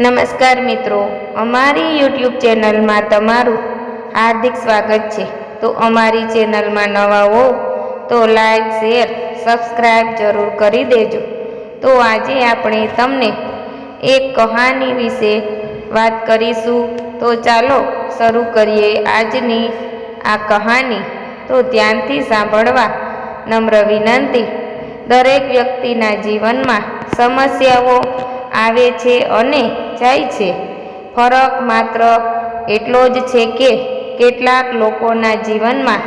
નમસ્કાર મિત્રો, અમારી યુટ્યુબ ચેનલમાં તમારું હાર્દિક સ્વાગત છે. તો અમારી ચેનલમાં નવા હો, તો લાઈક, શેર સબસ્ક્રાઈબ જરૂર કરી દેજો. તો આજે આપણે તમને એક કહાની વિશે વાત કરીશું. તો ચાલો શરૂ કરીએ આજની આ કહાની. તો ધ્યાનથી સાંભળવા નમ્ર વિનંતી. દરેક વ્યક્તિના જીવનમાં સમસ્યાઓ આવે છે અને જાય છે. ફરક માત્ર એટલો જ છે કે કેટલાક લોકોના જીવનમાં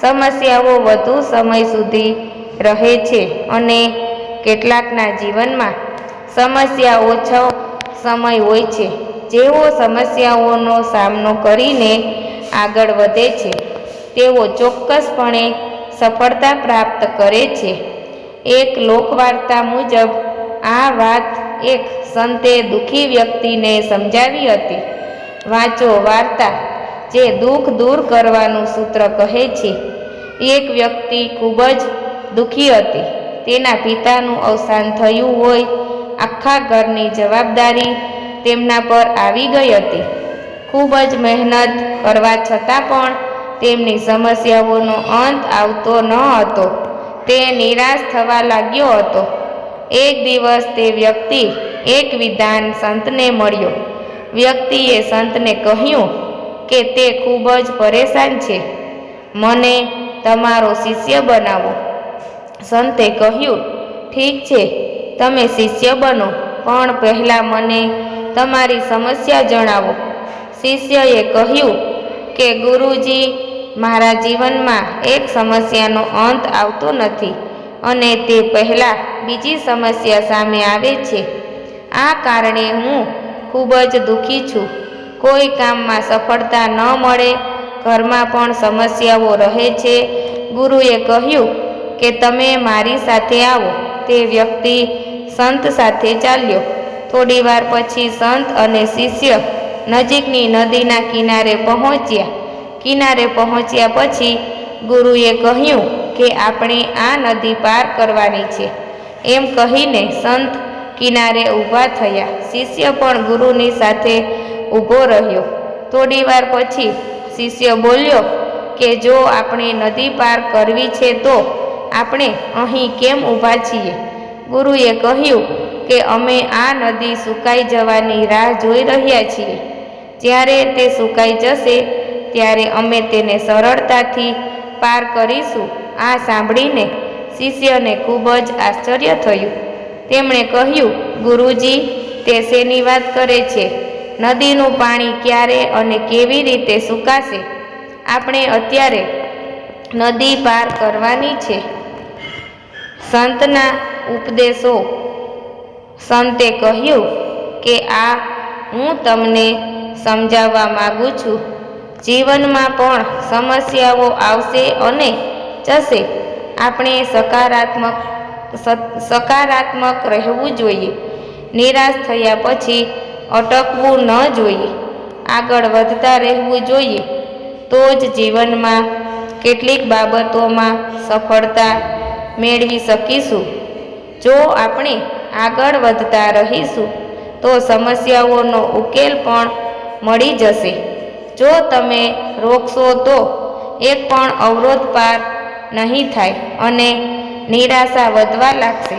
સમસ્યાઓ વધુ સમય સુધી રહે છે અને કેટલાકના જીવનમાં સમસ્યા ઓછો સમય હોય છે. જેઓ સમસ્યાઓનો સામનો કરીને આગળ વધે છે, તેઓ ચોક્કસપણે સફળતા પ્રાપ્ત કરે છે. એક લોકવાર્તા મુજબ, આ વાત એક સંતે દુઃખી વ્યક્તિને સમજાવી હતી. વાંચો વાર્તા, જે દુઃખ દૂર કરવાનું સૂત્ર કહે છે. એક વ્યક્તિ ખૂબ જ દુઃખી હતી. તેના પિતાનું અવસાન થયું હોય, આખા ઘરની જવાબદારી તેમના પર આવી ગઈ હતી. ખૂબ જ મહેનત કરવા છતાં પણ તેમની સમસ્યાઓનો અંત આવતો ન હતો. તે નિરાશ થવા લાગ્યો હતો. એક દિવસ તે વ્યક્તિ એક વિધાન સંતને મળ્યો. વ્યક્તિએ સંતને કહ્યું કે તે ખૂબ જ પરેશાન છે. મને તમારો શિષ્ય બનાવો. સંતે કહ્યું, ઠીક છે, તમે શિષ્ય બનો, પણ પહેલાં મને તમારી સમસ્યા જણાવો. શિષ્યએ કહ્યું કે, ગુરુજી, મારા જીવનમાં એક સમસ્યાનો અંત આવતો નથી. અને તે પહેલાં બીજી સમસ્યા સામે આવે છે. આ કારણે હું ખૂબ જ દુઃખી છું. કોઈ કામમાં સફળતા ન મળે, ઘરમાં પણ સમસ્યાઓ રહે છે. ગુરુએ કહ્યું કે તમે મારી સાથે આવો. તે વ્યક્તિ સંત સાથે ચાલ્યો. થોડી વાર પછી સંત અને શિષ્ય નજીકની નદીના કિનારે પહોંચ્યા. કિનારે પહોંચ્યા પછી ગુરુએ કહ્યું કે આપણે આ નદી પાર કરવાની છે. એમ કહીને સંત કિનારે ઊભા થયા. શિષ્ય પણ ગુરુની સાથે ઊભો રહ્યો. થોડી વાર પછી શિષ્ય બોલ્યો કે જો આપણે નદી પાર કરવી છે તો આપણે અહીં કેમ ઊભા છીએ? ગુરુએ કહ્યું કે અમે આ નદી સુકાઈ જવાની રાહ જોઈ રહ્યા છીએ. જ્યારે તે સુકાઈ જશે, ત્યારે અમે તેને સરળતાથી પાર કરીશું. આ સાંભળીને શિષ્યને ખૂબ જ આશ્ચર્ય થયું. તેમણે કહ્યું, ગુરુજી, તે શેની વાત કરે છે? નદીનું પાણી ક્યારે અને કેવી રીતે સુકાશે? આપણે અત્યારે નદી પાર કરવાની છે. સંતના ઉપદેશો. સંતે કહ્યું કે, આ હું તમને સમજાવવા માગું છું. જીવનમાં પણ સમસ્યાઓ આવશે અને જશે. આપણે સકારાત્મક સકારાત્મક રહેવું જોઈએ. નિરાશ થયા પછી અટકવું ન જોઈએ. આગળ વધતા રહેવું જોઈએ. તો જ જીવનમાં કેટલીક બાબતોમાં સફળતા મેળવી શકીશું. જો આપણે આગળ વધતા રહીશું, તો સમસ્યાઓનો ઉકેલ પણ મળી જશે. જો તમે રોકશો તો, એક પણ અવરોધ પાર નહીં થાય અને નિરાશા વધવા લાગશે.